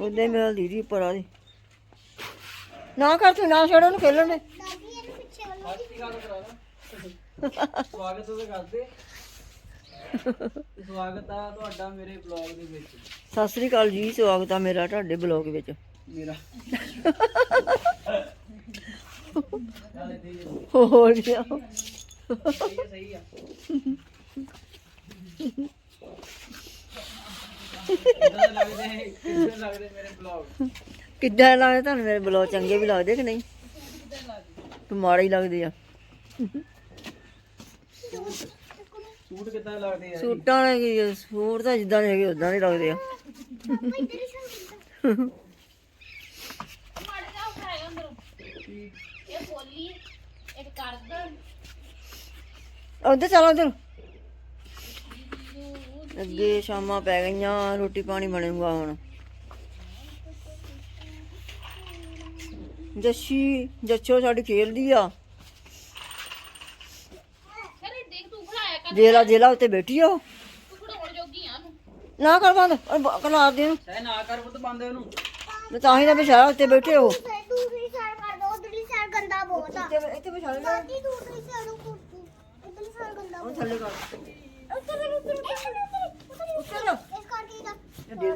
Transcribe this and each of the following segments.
ਉਹਦੇ ਮੇਲ ਦੀਦੀ ਉੱਪਰ ਆ ਦੀ ਨਾ ਕਰ ਤੂੰ ਨਾ ਛੱਡ ਉਹਨੂੰ ਖੇਲਣ ਦੇ। ਸਵਾਗਤ ਉਹਦੇ ਕਰਦੇ ਸਵਾਗਤ ਆ ਤੁਹਾਡਾ ਮੇਰੇ ਬਲੌਗ ਦੇ ਵਿੱਚ। ਸਤਿ ਸ੍ਰੀ ਅਕਾਲ ਜੀ ਸਵਾਗਤ ਆ ਮੇਰਾ ਤੁਹਾਡੇ ਬਲੌਗ ਵਿੱਚ। ਮੇਰਾ। ਹੋਰ ਗਿਆ ਸਹੀ ਆ ਸਹੀ ਆ ਕਿੱਦਾਂ ਲੱਗਦੇ? ਕਿੱਦਾਂ ਲੱਗਦੇ ਮੇਰੇ ਬਲੌਗ ਕਿੱਦਾਂ ਲੱਗਦੇ? ਤੁਹਾਨੂੰ ਮੇਰੇ ਬਲੌਗ ਚੰਗੇ ਵੀ ਲੱਗਦੇ ਕਿ ਨਹੀਂ? ਤੇ ਮਾੜੇ ਹੀ ਲੱਗਦੇ ਆ। ਸੂਟ ਕਿੱਦਾਂ ਲੱਗਦੇ ਆ? ਸੂਟਾਂ ਨੇ ਕੀ ਸੂਟ ਤਾਂ ਜਿੱਦਾਂ ਦੇ ਹੈਗੇ ਉਦਾਂ ਦੇ ਲੱਗਦੇ ਆ। ਉਧਰ ਚਲ ਉਧਰ। ਅੱਗੇ ਸ਼ਾਮਾਂ ਪੈ ਗਈਆਂ ਰੋਟੀ ਪਾਣੀ ਬਣੂਗਾ ਹੁਣ। ਜੱਸੀ ਜੱਚੋ ਸਾਡੀ ਖੇਲਦੀ ਆ। ਜੇਲਾ ਜੇਲਾ ਉੱਤੇ ਬੈਠੀ ਆ। ਨਾ ਕਰ ਬੰਦ ਕਨਾਰ ਦੇ ਨੂੰ ਸਹਿ ਨਾ ਕਰ ਪੁੱਤ ਬੰਦੇ ਉਹਨੂੰ ਮੈਂ ਤਾਂ ਹੀ ਤਾਂ ਬਿਸ਼ਾਰਾ ਉੱਤੇ ਬੈਠੇ ਹੋ ਦੂਸਰੀ ਸਾਈਡ ਕਰ ਦੋ ਉਧਰਲੀ ਸਾਈਡ ਗੰਦਾ ਬਹੁਤ ਆ। ਇੱਥੇ ਇੱਥੇ ਬਿਸ਼ਾਰਾ ਦਾਦੀ ਦੂਸਰੀ ਸਾਈਡ ਨੂੰ ਕੁੱਤੀ ਇਧਰਲੀ ਸਾਈਡ ਗੰਦਾ ਉਹ ਬਹੁਤ ਥੱਲੇ ਕਰ ਉੱਤੇ ਵੀ ਉੱਤੇ ਉੱਤੇ ਉੱਤੇ ਨਾ ਇਸ ਕਰਕੇ ਦਾ ਇਹ ਦਿਲ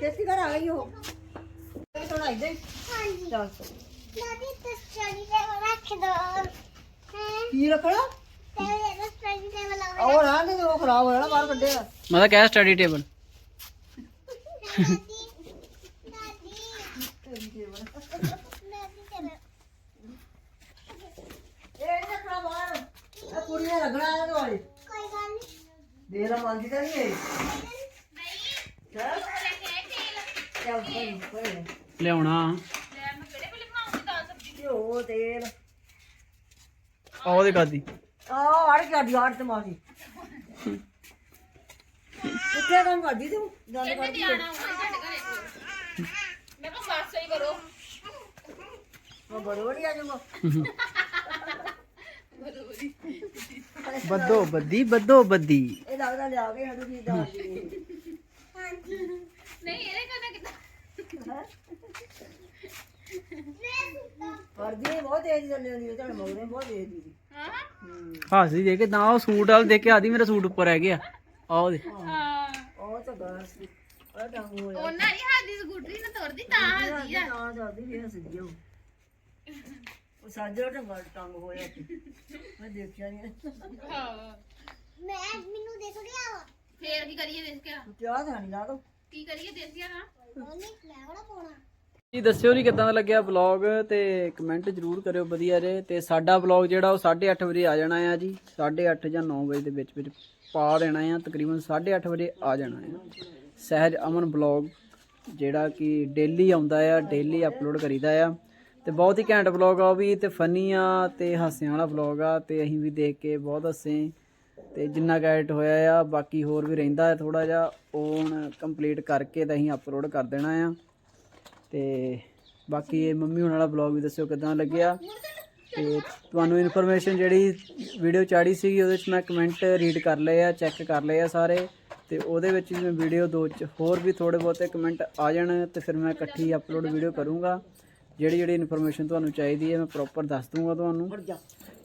ਛੇਤੀ ਕਰ ਆ ਗਈ ਉਹ? ਥੋੜਾ ਇੱਧਰ ਹਾਂਜੀ। ਚੱਲ। ਦਾਦੀ ਤਸੜੀ ਤੇ ਰੱਖ ਦੋ। ਹੈ? ਕੀ ਰੱਖਣਾ? ਤੇ ਤੇ ਉਹ ਰਾਂ ਦੇ ਉਹ ਖਰਾਬ ਹੋ ਜਾਣਾ ਬਾਹਰ ਕੱਢਿਆ। ਮੈਂ ਤਾਂ ਕਿਹਾ ਸਟੱਡੀ ਟੇਬਲ ਦਾਦੀ ਦਾਦੀ। ਦਾਦੀ ਚਲੋ। ਇਹ ਰੱਖਣਾ ਬਾਹਰ। ਇਹ ਕੁੜੀਆਂ ਲੱਗਣਾ ਇਹਦੇ ਵਾਲੇ। ਮੰਗੀ ਤਾਂ ਨਹੀਂ ਚੱਲ। ਕੋਈ ਲਿਆਉਣਾ। ਘਿਓ ਤੇਲ। ਆ ਉਹਦੇ ਕਾਦੀ ਆ ਅੜ ਗਿਆ ਦੀ ਆੜ ਤੇ ਮਾਰੀ ਕਿੱਥੇ ਕੰਮ ਕਰਦੀ ਤੂੰ? ਗੱਲ ਕਰਦੀ ਤੂੰ ਮੈਂ ਬੜੀ ਵਧੀਆ ਜੂਗਾ ਬੱਦੋ ਬੱਦੀ ਬੱਦੋ ਬੱਦੀ। ਲੱਗਦਾ ਲਿਆ ਕੇ ਹੱਡੂ ਦੀ ਦਾਲ ਦੀ ਕਰਦੀ ਇਹ ਬਹੁਤ ਤੇਜ਼ ਚੱਲੀ ਜਾਂਦੀ ਹੈ ਤੁਹਾਡੇ ਮਗਰੇ ਬਹੁਤ ਤੇਜ਼ ਦੀ ਹੱਸਦੀ ਦੇ ਕੇ ਤਾਂ ਉਹ ਸੂਟ ਵਾਲ ਦੇਖ ਕੇ ਆਦੀ ਮੇਰਾ ਸੂਟ ਉੱਪਰ ਰਹਿ ਗਿਆ। ਆ ਉਹਦੇ ਉਹ ਤਾਂ ਗਾਸ ਸੀ। ਉਹ ਤਾਂ ਹੋ ਜਾ ਉਹਨਾਂ ਦੀ ਹਾਦੀ ਸਕੂਟਰੀ ਨਾ ਤੋੜਦੀ ਤਾਂ ਹੱਸਦੀ ਆ। ਤਾਂ ਜਾਂਦੀ ਵੀ ਹੱਸ ਗਿਆ ਉਹ। ਸਾਜੋ ਟੰਗ ਹੋਇਆ ਮੈਂ ਦੇਖਿਆ ਨਹੀਂ ਮੈਂ ਮੈਨੂੰ ਦੇਖ ਗਿਆ ਵਾ ਫੇਰ ਕੀ ਕਰੀਏ ਦੇਖ ਕੇ ਚਾਹ ਤਾਂ ਨਹੀਂ ਲਾ ਦੋ। ਕੀ ਕਰੀਏ ਦੇਖ ਕੇ ਨਾ। ਉਹਨੇ ਮੈਂ ਕਿਹੜਾ ਪਾਉਣਾ? ਜੀ ਦੱਸਿਓ ਜੀ ਕਿਦਾਂ ਦਾ ਲੱਗਿਆ ਵਲੌਗ ਤੇ ਕਮੈਂਟ ਜਰੂਰ ਕਰਿਓ ਵਧੀਆ ਜੇ। ਤੇ ਸਾਡਾ ਵਲੌਗ ਜਿਹੜਾ ਉਹ 8:30 ਵਜੇ ਆ ਜਾਣਾ ਆ ਜੀ। 8:30 ਜਾਂ 9 ਵਜੇ ਦੇ ਵਿੱਚ ਵਿੱਚ ਪਾ ਦੇਣਾ ਆ। ਤਕਰੀਬਨ 8:30 ਵਜੇ ਆ ਜਾਣਾ ਆ। ਸਹਿਜ ਅਮਨ ਵਲੌਗ ਜਿਹੜਾ ਕਿ ਡੇਲੀ ਆਉਂਦਾ ਆ ਡੇਲੀ ਅਪਲੋਡ ਕਰੀਦਾ ਆ। ਤੇ ਬਹੁਤ ਹੀ ਘੈਂਟ ਵਲੌਗ ਆ ਉਹ ਵੀ ਤੇ ਫਨੀ ਆ ਤੇ ਹਾਸਿਆਂ ਵਾਲਾ ਵਲੌਗ ਆ ਤੇ ਅਸੀਂ ਵੀ ਦੇਖ ਕੇ ਬਹੁਤ ਹੱਸੇ। ਤੇ ਜਿੰਨਾ ਗਾਇਟ ਹੋਇਆ ਆ ਬਾਕੀ ਹੋਰ ਵੀ ਰਹਿੰਦਾ ਹੈ ਥੋੜਾ ਜਿਹਾ ਉਹ ਹੁਣ ਕੰਪਲੀਟ ਕਰਕੇ ਤਾਂ ਅਸੀਂ ਅਪਲੋਡ ਕਰ ਦੇਣਾ ਆ। ਤੇ ਬਾਕੀ ਇਹ ਮੰਮੀ ਹੁਣ ਵਾਲਾ ਵਲੌਗ ਵੀ ਦੱਸਿਓ ਕਿਦਾਂ ਲੱਗਿਆ। ਤੇ ਤੁਹਾਨੂੰ ਇਨਫੋਰਮੇਸ਼ਨ ਜਿਹੜੀ ਵੀਡੀਓ ਚਾੜੀ ਸੀਗੀ ਉਹਦੇ ਵਿੱਚ ਮੈਂ ਕਮੈਂਟ ਰੀਡ ਕਰ ਲਏ ਆ ਚੈੱਕ ਕਰ ਲਏ ਆ ਸਾਰੇ। ਤੇ ਉਹਦੇ ਵਿੱਚ ਵੀ ਮੈਂ ਵੀਡੀਓ ਦੋ ਚ ਹੋਰ ਵੀ ਥੋੜੇ ਬਹੁਤੇ ਕਮੈਂਟ ਆ ਜਾਣ ਤੇ ਫਿਰ ਮੈਂ ਇਕੱਠੀ ਅਪਲੋਡ ਵੀਡੀਓ ਕਰੂੰਗਾ। ਜਿਹੜੀ ਜਿਹੜੀ ਇਨਫੋਰਮੇਸ਼ਨ ਤੁਹਾਨੂੰ ਚਾਹੀਦੀ ਹੈ ਮੈਂ ਪ੍ਰੋਪਰ ਦੱਸ ਦੂੰਗਾ ਤੁਹਾਨੂੰ।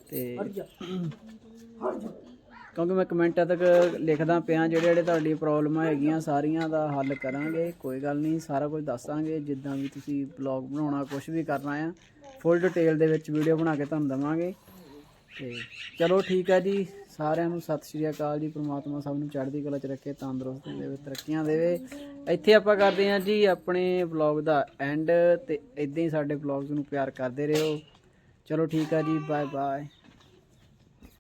ਤੇ ਕਿਉਂਕਿ ਮੈਂ ਕਮੈਂਟਾਂ ਤੱਕ ਲਿਖਦਾ ਪਿਆ, ਜਿਹੜੇ ਜਿਹੜੇ ਤੁਹਾਡੀ ਪ੍ਰੋਬਲਮਾਂ ਹੈਗੀਆਂ ਸਾਰੀਆਂ ਦਾ ਹੱਲ ਕਰਾਂਗੇ, ਕੋਈ ਗੱਲ ਨਹੀਂ, ਸਾਰਾ ਕੁਝ ਦੱਸਾਂਗੇ, ਜਿੱਦਾਂ ਵੀ ਤੁਸੀਂ ਬਲੌਗ ਬਣਾਉਣਾ ਕੁਝ ਵੀ ਕਰਨਾ ਆ ਫੁੱਲ ਡਿਟੇਲ ਦੇ ਵਿੱਚ ਵੀਡੀਓ ਬਣਾ ਕੇ ਤੁਹਾਨੂੰ ਦਵਾਂਗੇ। ਤੇ ਚਲੋ ਠੀਕ ਹੈ ਜੀ, ਸਾਰਿਆਂ ਨੂੰ ਸਤਿ ਸ਼੍ਰੀ ਅਕਾਲ ਜੀ, ਪ੍ਰਮਾਤਮਾ ਸਭ ਨੂੰ ਚੜ੍ਹਦੀ ਕਲਾ ਚ ਰੱਖੇ, ਤੰਦਰੁਸਤੀ ਦੇਵੇ, ਤਰੱਕੀਆਂ ਦੇਵੇ। ਇੱਥੇ ਆਪਾਂ ਕਰਦੇ ਹਾਂ ਜੀ ਆਪਣੇ ਵਲੌਗ ਦਾ ਐਂਡ ਤੇ ਇਦਾਂ ਹੀ ਸਾਡੇ ਵਲੌਗਸ ਨੂੰ ਪਿਆਰ ਕਰਦੇ ਰਹੋ। ਚਲੋ ਠੀਕ ਆ ਜੀ ਬਾਏ ਬਾਏ